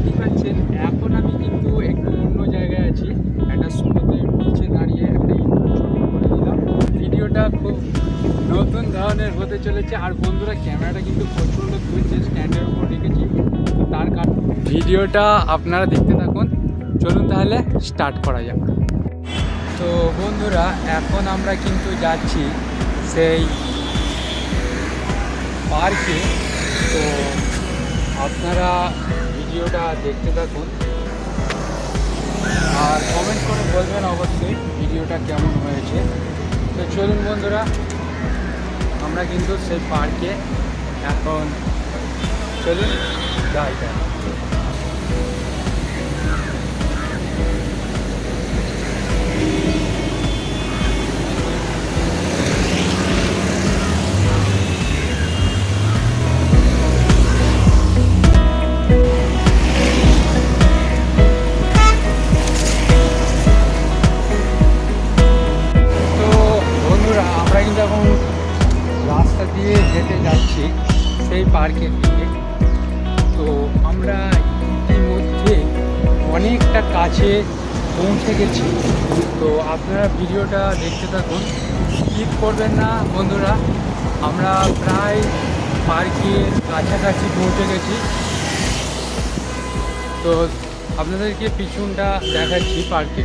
দেখতেই পাচ্ছেন এখন আমি কিন্তু একটু অন্য জায়গায় আছি। একটা সমুদ্রের নিচে দাঁড়িয়ে একটা ইন্ট্রো করে ভিডিওটা খুব নতুন ধরনের হতে চলেছে। আর বন্ধুরা, ক্যামেরাটা কিন্তু প্রচণ্ড তুলছে স্ট্যান্ডের উপর রেখেছি। তার কারণ ভিডিওটা আপনারা দেখতে থাকুন। চলুন তাহলে স্টার্ট করা যাক। তো বন্ধুরা, এখন আমরা কিন্তু যাচ্ছি সেই পার্কে তো আপনারা ভিডিওটা দেখতে থাকুন। আর কমেন্ট করে বলবেন অবশ্যই ভিডিওটা কেমন হয়েছে। তো চলুন বন্ধুরা, আমরা কিন্তু সেই পার্কে এখন চলুন যাই যাই পৌঁছে গেছি। তো আপনারা ভিডিওটা দেখতে থাকুন। স্কিপ করবেন না বন্ধুরা। আমরা প্রায় পার্কের কাছাকাছি পৌঁছে গেছি। তো আপনাদেরকে পিছনটা দেখাচ্ছি পার্কে।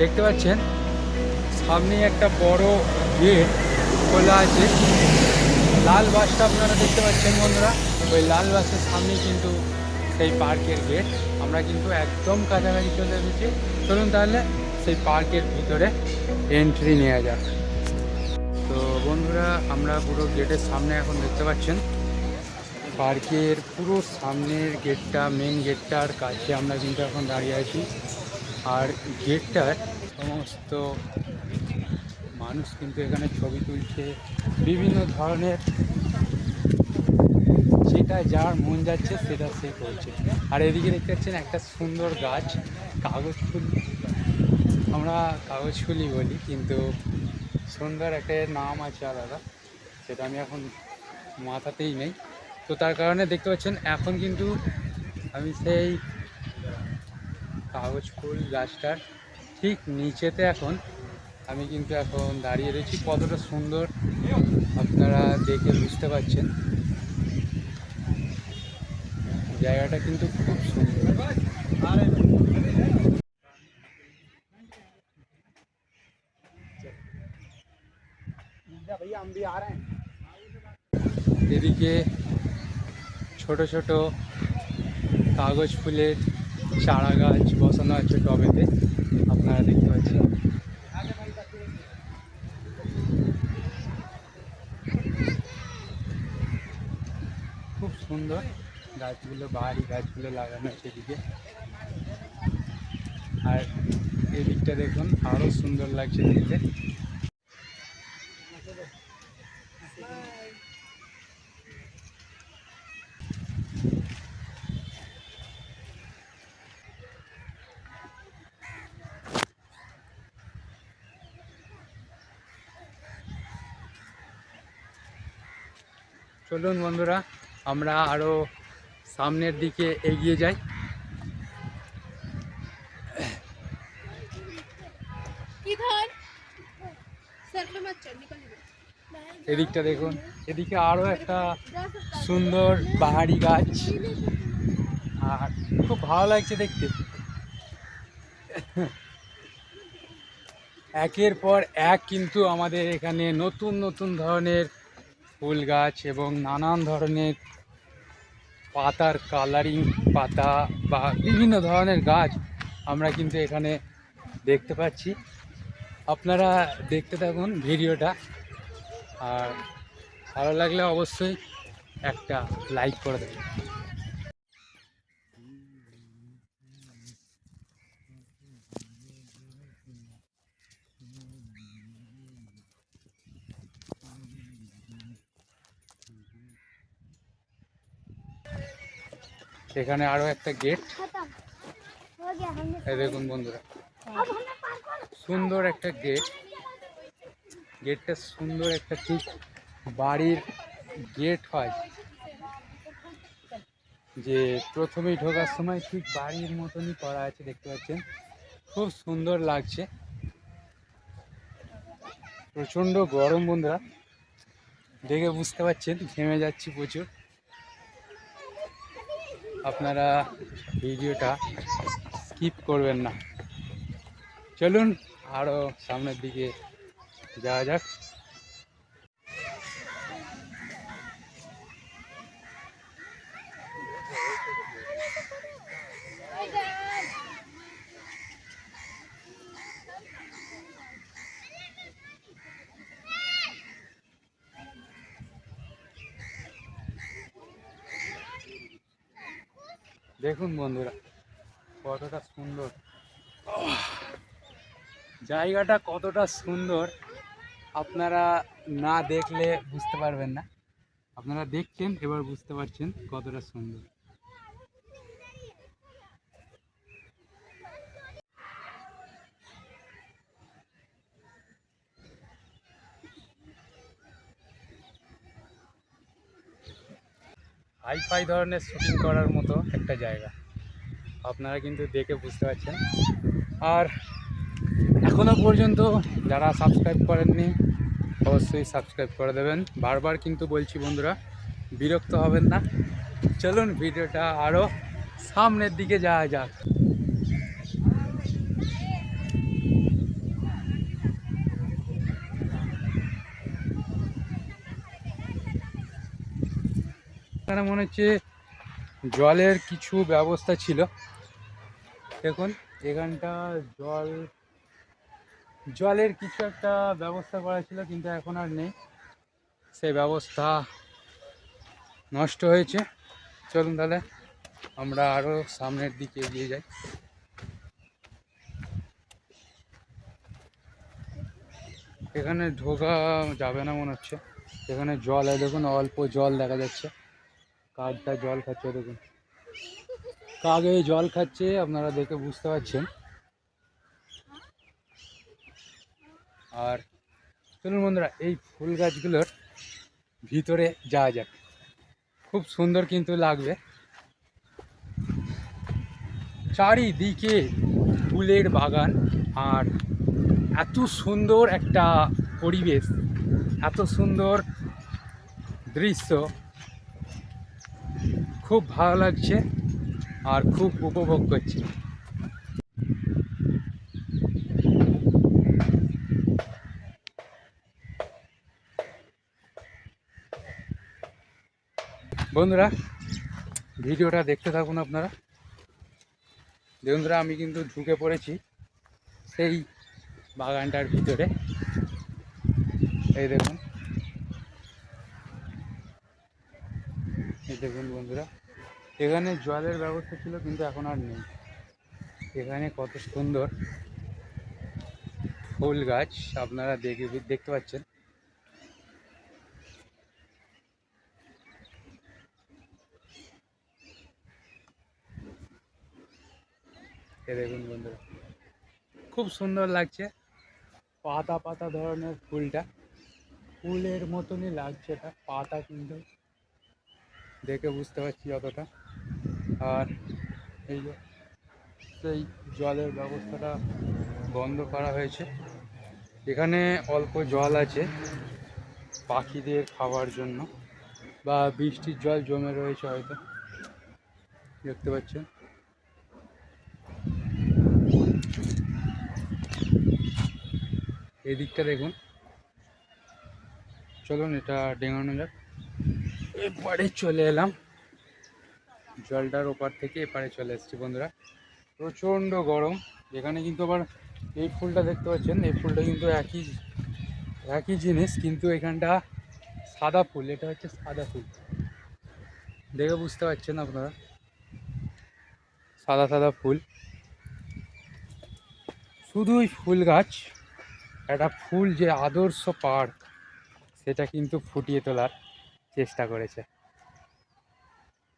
দেখতে পাচ্ছেন? সামনে একটা বড় গেট খোলা আছে। লাল বাসটা আপনারা দেখতে পাচ্ছেন বন্ধুরা। ওই লাল বাসের সামনে কিন্তু সেই পার্কের গেট। আমরা কিন্তু একদম কাছাকাছি চলে এসেছি। চলুন তাহলে সেই পার্কের ভিতরে এন্ট্রি নেওয়া যাক। তো বন্ধুরা, আমরা পুরো গেটের সামনে এখন দেখতে পাচ্ছেন। পার্কের পুরো সামনের গেটটা মেন গেটটার কাছে আমরা কিন্তু এখন দাঁড়িয়ে আছি। আর গেটটার সমস্ত মানুষ কিন্তু এখানে ছবি তুলছে, বিভিন্ন ধরনের। যেটা যার মন যাচ্ছে, সেটা সে করছে। আর এদিকে দেখতে পাচ্ছেন একটা সুন্দর গাছ। কাগজ ফুল আমরা কাগজ ফুলই বলি, কিন্তু সুন্দর একটা নাম আছে আলাদা, সেটা আমি এখন মাথাতেই নেই। তো তার কারণে দেখতে পাচ্ছেন, এখন কিন্তু আমি সেই কাগজ ফুল গাছটার ঠিক নিচেতে এখন আমি কিন্তু এখন দাঁড়িয়ে রয়েছি। কতটা সুন্দর আপনারা দেখে বুঝতে পারছেন। জায়গাটা কিন্তু খুব সুন্দর। এদিকে ছোট ছোট কাগজ ফুলের চারা গাছ বসানো আছে টবেতে আপনারা দেখতে পাচ্ছেন খুব সুন্দর গাছগুলো বাহারি গাছগুলো লাগানো আছে এদিকে আর এদিকটা দেখুন আরও সুন্দর লাগছে দেখতে চলুন বন্ধুরা আমরা আরও সামনের দিকে এগিয়ে যাই। এদিকটা দেখুন এদিকে আরও একটা সুন্দর পাহাড়ি গাছ। আর খুব ভালো লাগছে দেখতে। একের পর এক কিন্তু আমাদের এখানে নতুন নতুন ধরনের ফুল গাছ এবং নানান ধরনের পাতার কালারিং পাতা বা বিভিন্ন ধরনের গাছ আমরা কিন্তু এখানে দেখতে পাচ্ছি। আপনারা দেখতে থাকুন ভিডিওটা। আর ভালো লাগলে অবশ্যই একটা লাইক করে দেবেন। এখানে আরও একটা গেট দেখুন বন্ধুরা। হ্যাঁ। সুন্দর একটা গেট গেটটা সুন্দর একটা ঠিক বাড়ির গেট হয়। যে প্রথমেই ঢোকার সময় ঠিক বাড়ির মতনই করা আছে দেখতে পাচ্ছেন। খুব সুন্দর লাগছে। প্রচণ্ড গরম বন্ধুরা। দেখে বুঝতে পারছেন ঘেমে যাচ্ছি প্রচুর। আপনারা ভিডিওটা স্কিপ করবেন না। চলুন আরও সামনের দিকে যাওয়া যাক। দেখুন বন্ধুরা, কতটা সুন্দর। জায়গাটা কতটা সুন্দর, আপনারা না দেখলে বুঝতে পারবেন না। আপনারা দেখছেন, এবার বুঝতে পারছেন কতটা সুন্দর। হাইফাই ধরনের শুটিং করার মতো একটা জায়গা। আপনারা কিন্তু দেখে বুঝতে পারছেন। আর এখনও পর্যন্ত যারা সাবস্ক্রাইব করেননি, অবশ্যই সাবস্ক্রাইব করে দেবেন। বারবার কিন্তু বলছি বন্ধুরা, বিরক্ত হবেন না। চলুন ভিডিওটা আরও সামনের দিকে যাওয়া যাক। এখানে মনে হচ্ছে জলের কিছু ব্যবস্থা ছিল। দেখুন, এখানটা জল, জলের কিছু একটা ব্যবস্থা করা ছিল, কিন্তু এখন আর নেই। সেই ব্যবস্থা নষ্ট হয়েছে। চলুন তাহলে, আমরা আরও সামনের দিকে এগিয়ে যাই। এখানে ঢোকা যাবে না মনে হচ্ছে। এখানে জল, দেখুন, অল্প জল দেখা যাচ্ছে। কাকটা জল খাচ্ছে, দেখুন। কাক এই জল খাচ্ছে, আপনারা দেখে বুঝতে পারছেন। আর চলুন বন্ধুরা, এই ফুল গাছগুলোর ভিতরে যাওয়া যাক। খুব সুন্দর কিন্তু লাগবে। চারিদিকে ফুলের বাগান, আর এত সুন্দর একটা পরিবেশ, এত সুন্দর দৃশ্য। খুব ভালো লাগছে আর খুব উপভোগ করছি। বন্ধুরা, ভিডিওটা দেখতে থাকুন আপনারা। বন্ধুরা, আমি কিন্তু ঢুকে পড়েছি সেই বাগানটার ভিতরে। এই দেখুন। দেখুন বন্ধুরা, এখানে জলের ব্যবস্থা ছিল, কিন্তু এখন আর নেই। এখানে কত সুন্দর ফুল গাছ, আপনারা দেখে দেখতে পাচ্ছেন। দেখুন বন্ধুরা, খুব সুন্দর লাগছে পাতা পাতা ধরনের ফুলটা। ফুলের মতনই লাগছে এটা, পাতা কিন্তু দেখে বুঝতে পারছি যতটা। আর এই সেই জলের ব্যবস্থাটা বন্ধ করা হয়েছে। এখানে অল্প জল আছে পাখিদের খাওয়ার জন্য বা বৃষ্টির জল জমে রয়েছে হয়তো। দেখতে পাচ্ছেন? এদিকটা দেখুন। চলুন এটা ডেঙানো যাক। এপারে চলে এলাম। জলটার ওপার থেকে এপারে চলে এসেছি বন্ধুরা। প্রচণ্ড গরম। এখানে কিন্তু আবার এই ফুলটা দেখতে পাচ্ছেন, এই ফুলটা কিন্তু একই একই জিনিস, কিন্তু এখানটা সাদা ফুল। এটা হচ্ছে সাদা ফুল। দেখে বুঝতে পারছেন আপনারা? সাদা সাদা ফুল। শুধুই ফুল গাছ, একটা ফুল যে আদর্শ পার্ক, সেটা কিন্তু ফুটিয়ে তোলার। চেষ্টা করেছে।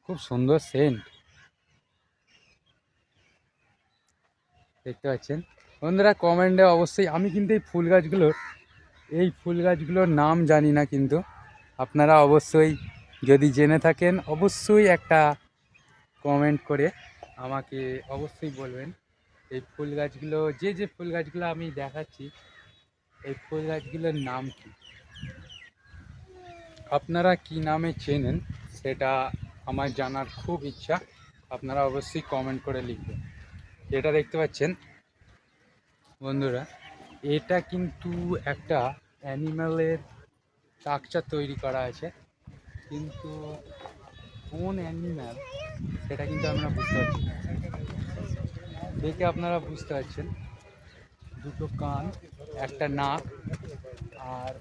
খুব সুন্দর সেন্ট দেখতে পাচ্ছেন? বন্ধুরা কমেন্টে অবশ্যই, আমি কিন্তু এই ফুল গাছগুলোর এই ফুল গাছগুলোর নাম জানি না কিন্তু। আপনারা অবশ্যই যদি জেনে থাকেন, অবশ্যই একটা কমেন্ট করে আমাকে অবশ্যই বলবেন। এই ফুল গাছগুলো, যে যে ফুল গাছগুলো আমি দেখাচ্ছি, এই ফুল গাছগুলোর নাম কি? আপনারা কি নামে চেনেন, সেটা আমার জানার খুব ইচ্ছা। আপনারা অবশ্যই কমেন্ট করে লিখবেন। এটা দেখতে পাচ্ছেন, বন্ধুরা, এটা কিন্তু একটা অ্যানিম্যালের স্ট্রাকচার তৈরি করা আছে। কিন্তু কোন অ্যানিম্যাল সেটা কিন্তু আমরা বুঝতে পারছি। দেখে আপনারা বুঝতে পারছেন, দুটো কান, একটা নাক আর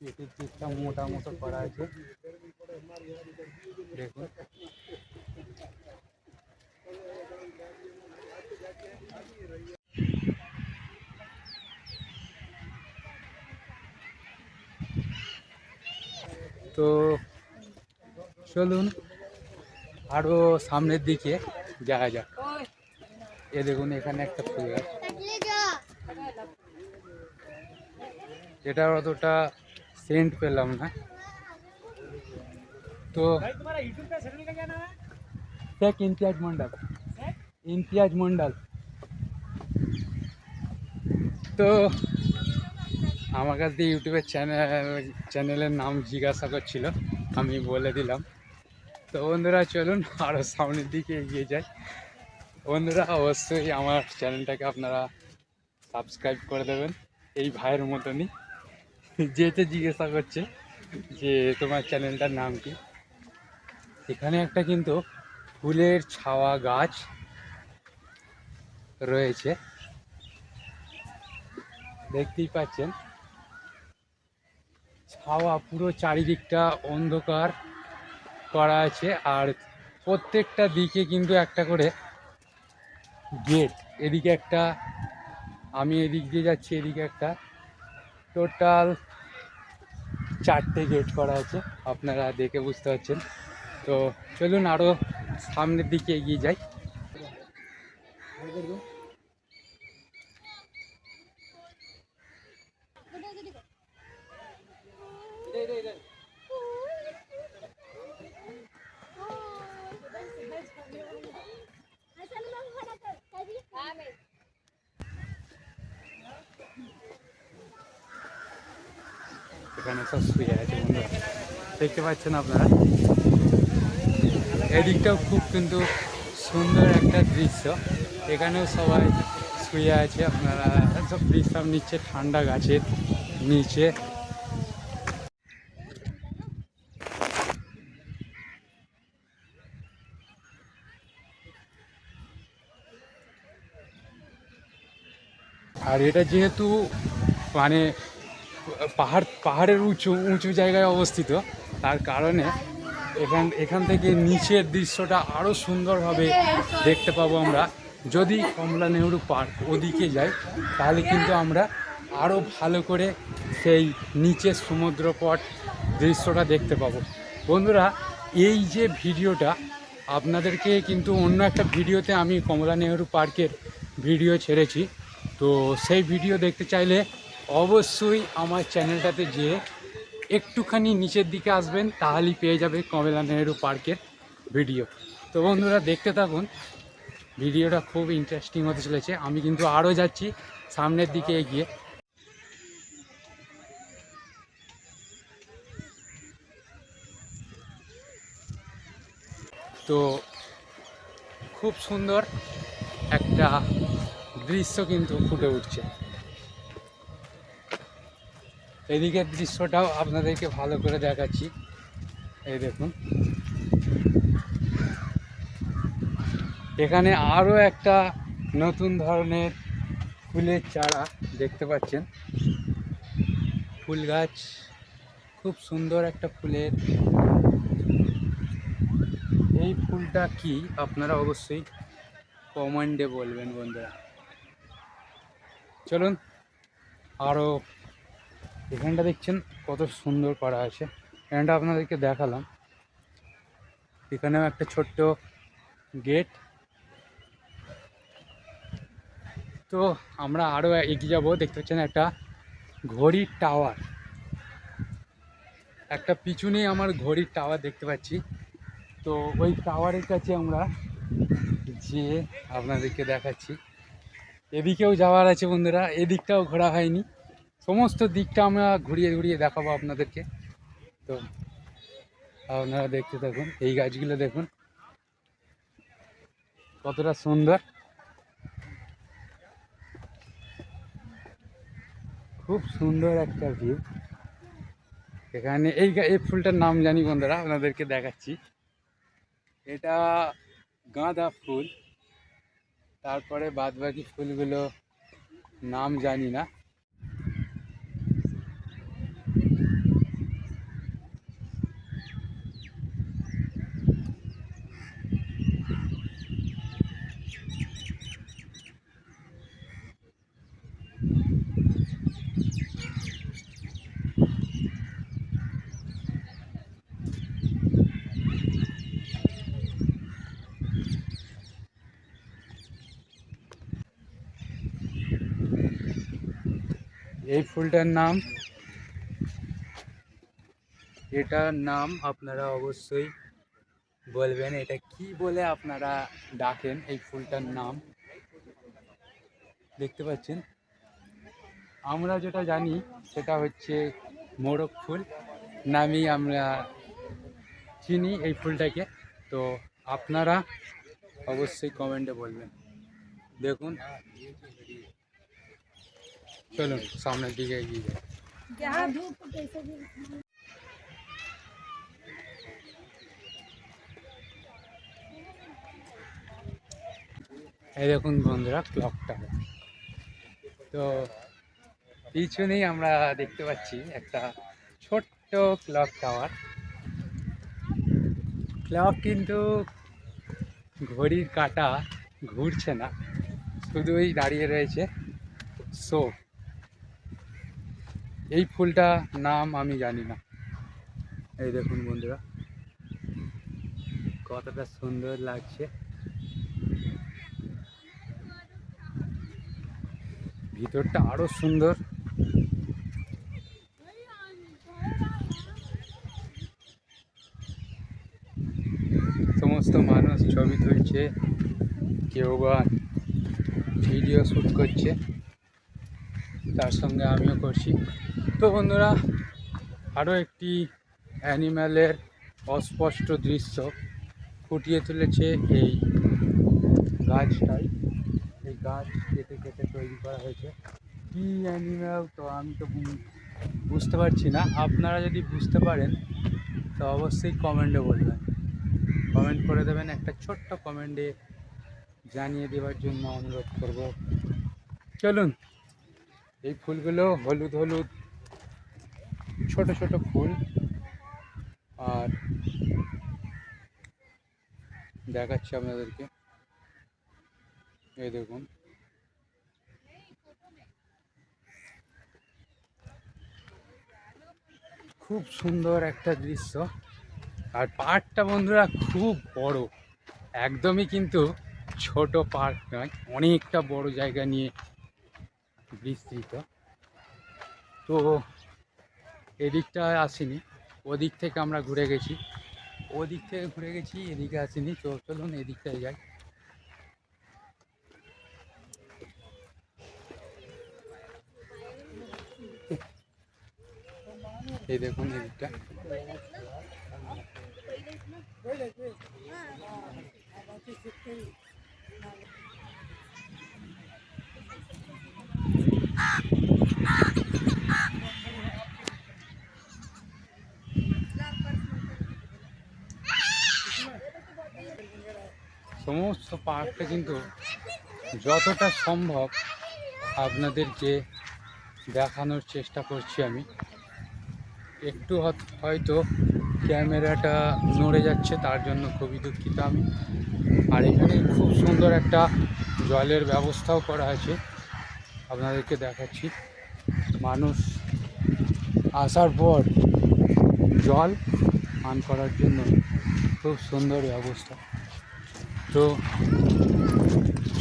পেটের দিকটা মোটা মতো করা আছে দেখুন। তো চলুন আরও সামনের দিকে যাওয়া যাক। এ দেখুন এখানে একটা ফুল গাছ। এটা অতটা সেন্ট পেলাম না। তো দেখ ইমতিয়াজ মন্ডল ইমতিয়াজ মন্ডল তো আমার কাছ দিয়ে ইউটিউবের চ্যানেল, চ্যানেলের নাম জিজ্ঞাসা করছিল, আমি বলে দিলাম। তো বন্ধুরা, চলুন আরও সামনের দিকে এগিয়ে যাই। বন্ধুরা, অবশ্যই আমার চ্যানেলটাকে আপনারা সাবস্ক্রাইব করে দেবেন। এই ভাইয়ের মতনই। যেতে জিজ্ঞাসা করছে যে তোমার চ্যানেলটার নাম কি? এখানে একটা কিন্তু ফুলের ছাওয়া গাছ রয়েছে। দেখতেই পাচ্ছেন। ছাওয়া পুরো চারিদিকটা অন্ধকার করা আছে আর প্রত্যেকটা দিকে কিন্তু একটা করে গেট। এদিকে একটা, আমি এদিক দিয়ে যাচ্ছি, এদিকে একটা। টোটাল চারটে গেট করা আছে। আপনারা দেখে বুঝতে পারছেন। তো চলুন আরও সামনের দিকে এগিয়ে যাই। এখানে সব শুয়ে আছে দেখতে পাচ্ছেন আপনারা? এদিকটাও খুব কিন্তু সুন্দর একটা দৃশ্য। এখানেও সবাই শুয়ে আছে। আপনারা সব বিশ্রাম নিচ্ছে ঠান্ডা গাছের নিচে। আর এটা যেহেতু মানে পাহাড়, পাহাড়ের উঁচু উঁচু জায়গায় অবস্থিত। তার কারণে এখান এখান থেকে নিচের দৃশ্যটা আরও সুন্দরভাবে দেখতে পাবো আমরা। যদি কমলা নেহরু পার্ক ওদিকে যাই তাহলে কিন্তু আমরা আরও ভালো করে সেই নিচের সমুদ্রপট দৃশ্যটা দেখতে পাবো। বন্ধুরা, এই যে ভিডিওটা, আপনাদেরকে কিন্তু অন্য একটা ভিডিওতে আমি কমলা নেহরু পার্কের ভিডিও ছেড়েছি। তো সেই ভিডিও দেখতে চাইলে অবশ্যই আমার চ্যানেলটাতে যেয়ে একটুখানি নিচের দিকে আসবেন, তাহলেই পেয়ে যাবে কমলা নেহেরু পার্কের ভিডিও। তো বন্ধুরা, দেখতে থাকুন, ভিডিওটা খুব ইন্টারেস্টিং হতে চলেছে। আমি কিন্তু আরও যাচ্ছি সামনের দিকে এগিয়ে। তো খুব সুন্দর একটা দৃশ্য কিন্তু ফুটে উঠছে। এদিকের দৃশ্যটাও আপনাদেরকে ভালো করে দেখাচ্ছি। এই দেখুন। এখানে আরও একটা নতুন ধরনের ফুলের চারা দেখতে পাচ্ছেন। ফুল গাছ, খুব সুন্দর একটা ফুলের। এই ফুলটা কি? আপনারা অবশ্যই কমেন্টে বলবেন বন্ধুরা। চলুন, আরও এখানটা দেখছেন কত সুন্দর করা আছে। এখানটা আপনাদেরকে দেখালাম। এখানেও একটা ছোট্ট গেট। তো আমরা আরও এগিয়ে যাব। দেখতে পাচ্ছেন একটা ঘড়ির টাওয়ার। একটা পিছনেই আমার ঘড়ির টাওয়ার দেখতে পাচ্ছি। তো ওই টাওয়ারের কাছে আমরা যে আপনাদেরকে দেখাচ্ছি। এদিকেও যাওয়ার আছে বন্ধুরা, এদিকটাও ঘোরা হয়নি। সমস্ত দিকটা আমরা ঘুরিয়ে ঘুরিয়ে দেখাবো আপনাদেরকে। তো, আপনারা দেখতে থাকুন, এই গাছগুলো দেখুন। কতটা সুন্দর। খুব সুন্দর একটা ভিউ এখানে এই এই ফুলটার নাম জানি বন্ধুরা, আপনাদেরকে দেখাচ্ছি। এটা গাঁদা ফুল। তারপরে বাদবাকি ফুলগুলো নাম জানি না এই ফুলটার নাম। এটার নাম আপনারা অবশ্যই বলবেন। এটা কি বলে আপনারা ডাকেন এই ফুলটার নাম? দেখতে পাচ্ছেন? আমরা যেটা জানি, সেটা হচ্ছে মোরগ ফুল। নামেই আমরা চিনি এই ফুলটাকে। তো আপনারা অবশ্যই কমেন্টে বলবেন। দেখুন চলুন সামনের দিকে এগিয়ে যাই এই দেখুন বন্ধুরা ক্লক টাওয়ার তো পিছনেই আমরা দেখতে পাচ্ছি একটা ছোট্ট ক্লক টাওয়ার ক্লক কিন্তু ঘড়ির কাটা ঘুরছে না। শুধুই দাঁড়িয়ে রয়েছে। শো এই ফুলটা নাম আমি জানি না। এই দেখুন বন্ধুরা, কতটা সুন্দর লাগছে। ভিতরটা আরও সুন্দর। সমস্ত মানুষ ছবি তুলছে, কেউ বা ভিডিও শ্যুট করছে। তার সঙ্গে আমিও করছি। তো বন্ধুরা, আরও একটি অ্যানিম্যালের অস্পষ্ট দৃশ্য ফুটিয়ে তুলেছে এই গাছটাই। এই গাছ কেটে কেটে তৈরি করা হয়েছে। কী অ্যানিম্যাল? তো আমি তো বুঝতে পারছি না। আপনারা যদি বুঝতে পারেন, তো অবশ্যই কমেন্টে বলবেন। কমেন্ট করে দেবেন, একটা ছোট্ট কমেন্টে জানিয়ে দেওয়ার জন্য অনুরোধ করব। চলুন। এই ফুলগুলো হলুদ হলুদ, ছোট ছোট ফুল। আর দেখাচ্ছি আপনাদেরকে। এই দেখুন। খুব সুন্দর একটা দৃশ্য। আর পার্কটা বন্ধুরা খুব বড়। একদমই কিন্তু ছোট পার্ক নয়, অনেকটা বড় জায়গা নিয়ে বিস্তৃত। তো এদিকটা আসিনি, ওদিক থেকে আমরা ঘুরে গেছি। ওদিক থেকে ঘুরে গেছি, এদিকে আসিনি। তো চলুন এদিকটায় যাই। এই দেখুন এদিকটা। সমস্ত পার্কটা কিন্তু যতটা সম্ভব আপনাদেরকে দেখানোর চেষ্টা করছি আমি। একটু হয়তো ক্যামেরাটা নড়ে যাচ্ছে, তার জন্য খুবই দুঃখিত আমি। আর এখানে খুব সুন্দর একটা জলের ব্যবস্থাও করা আছে। আপনাদেরকে দেখাচ্ছি। মানুষ আসার পর জল পান করার জন্য খুব সুন্দর ব্যবস্থা। তো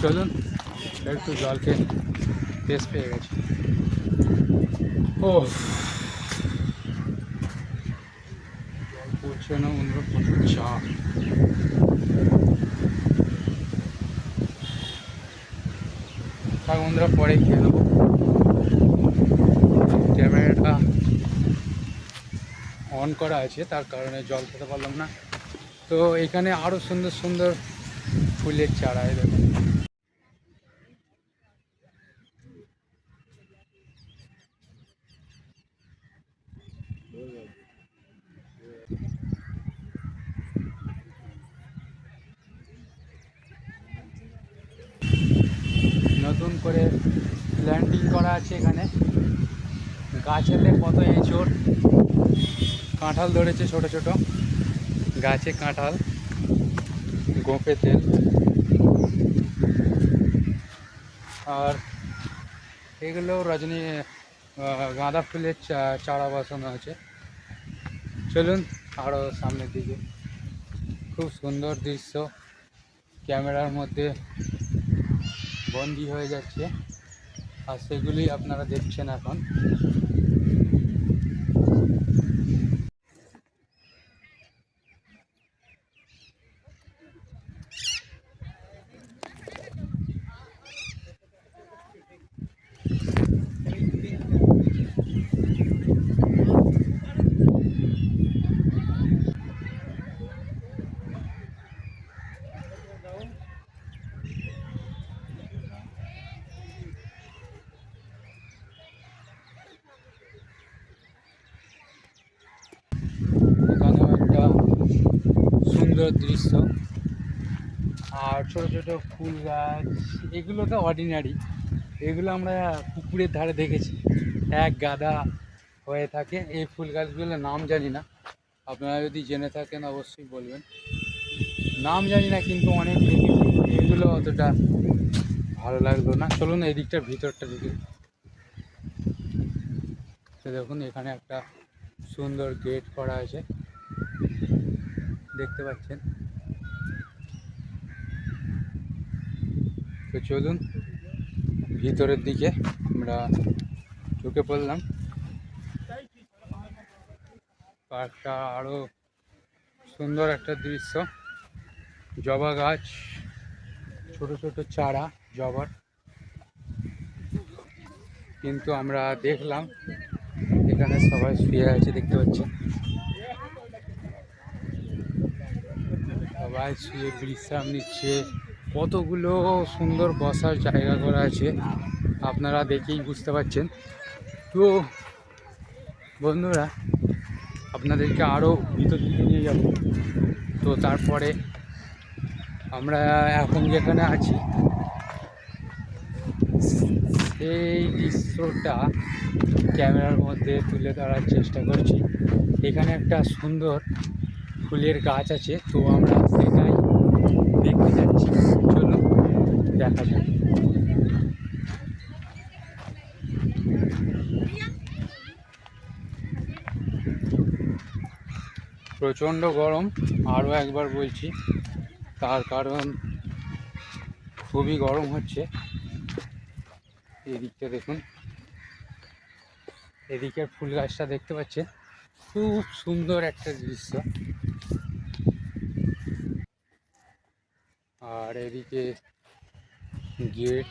চলুন, একটু জলকে টেস্ট পেয়ে গেছি। ও জল পড়ছে না, বন্ধুরা, প্রচুর চাপ তার বন্ধুরা পরে খেয়ে নেব। ক্যামেরাটা অন করা আছে, তার কারণে জল খেতে পারলাম না। তো এখানে আরও সুন্দর সুন্দর ফুলের চারা, এই দেখুন নতুন করে ল্যান্ডিং করা আছে এখানে। গাছেতে কত এঁচড়, কাঁঠাল ধরেছে ছোট ছোট। গাছে কাঁঠাল। গোঁপে তেল। আর এগুলো রজনী গাঁদা ফুলের চারা বসানো আছে। চলুন আরও সামনের দিকে। খুব সুন্দর দৃশ্য। ক্যামেরার মধ্যে বন্দি হয়ে যাচ্ছে। আর সেগুলি আপনারা দেখছেন এখন এখানেও একটা সুন্দর দৃশ্য। আর ছোট ছোট ফুল গাছ এগুলো তো অর্ডিনারি এগুলো আমরা পুকুরের ধারে দেখেছি। এক গাদা হয়ে থাকে। এই ফুল গাছগুলোর নাম জানি না। আপনারা যদি জেনে থাকেন, অবশ্যই বলবেন। নাম জানি না, কিন্তু অনেক এগুলো অতটা ভালো লাগল না। চলুন এদিকটার ভিতরটা দেখি। দেখুন, এখানে একটা সুন্দর গেট করা আছে। দেখতে পাচ্ছেন। তো চলুন, ভিতরের দিকে আমরা ঢুকে পড়লাম। পার্কটা আরও সুন্দর একটা দৃশ্য। জবা গাছ, ছোট ছোট চারা, জবার। কিন্তু আমরা দেখলাম, এখানে সবাই শুয়ে আছে, দেখতে পাচ্ছেন। সবাই শুয়ে বিশ্রাম নিচ্ছে। কতগুলো সুন্দর বসার জায়গা করা আছে, আপনারা দেখেই বুঝতে পারছেন। তো, বন্ধুরা, আপনাদেরকে আরও ভিতর দিকে নিয়ে যাব। তো তারপরে আমরা এখন যেখানে আছি এই দৃশ্যটা ক্যামেরার মধ্যে তুলে ধরার চেষ্টা করছি। এখানে একটা সুন্দর ফুলের গাছ আছে, তো আমরা সেটাই দেখতে যাচ্ছি। চলো, দেখা যাক। প্রচণ্ড গরম, আরও একবার বলছি, তার কারণ খুবই গরম হচ্ছে। এদিকটা দেখুন, এদিকের ফুল গাছটা দেখতে পাচ্ছেন। খুব সুন্দর একটা দৃশ্য। আর এদিকে গেট।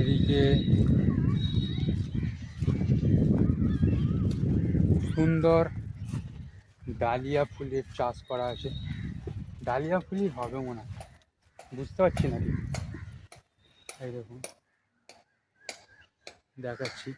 এদিকে সুন্দর ডালিয়া ফুলের চাষ করা আছে। ডালিয়া ফুলই হবে মনে হয়। বুঝতে পারছি না। এই দেখুন। দেখাচ্ছি।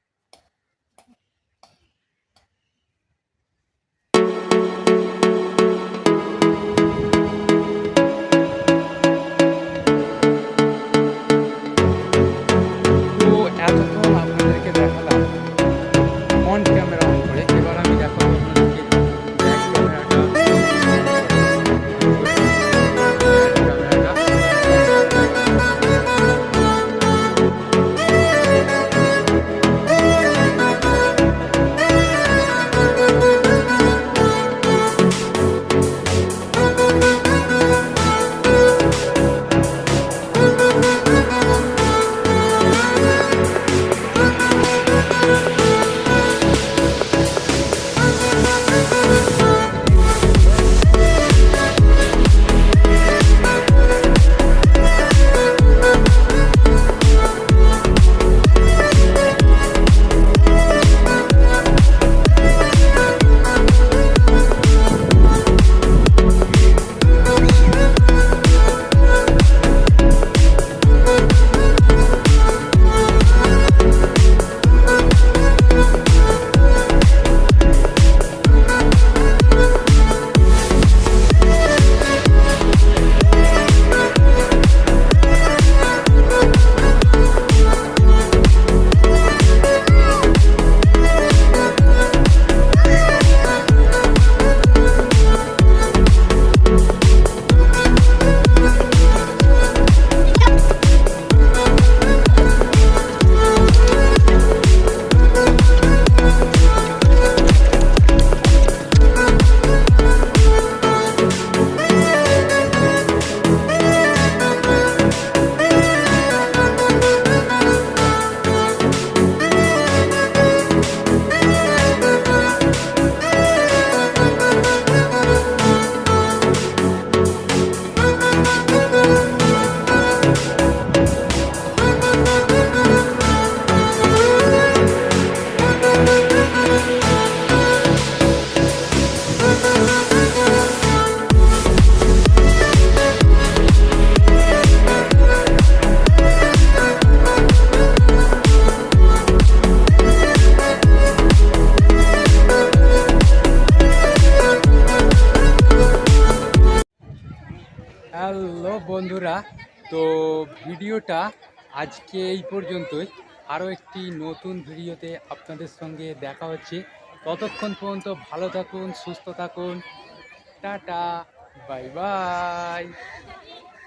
আজকে এই পর্যন্তই। আরও একটি নতুন ভিডিওতে আপনাদের সঙ্গে দেখা হচ্ছে। ততক্ষণ পর্যন্ত ভালো থাকুন, সুস্থ থাকুন। Ta-ta, bye bye.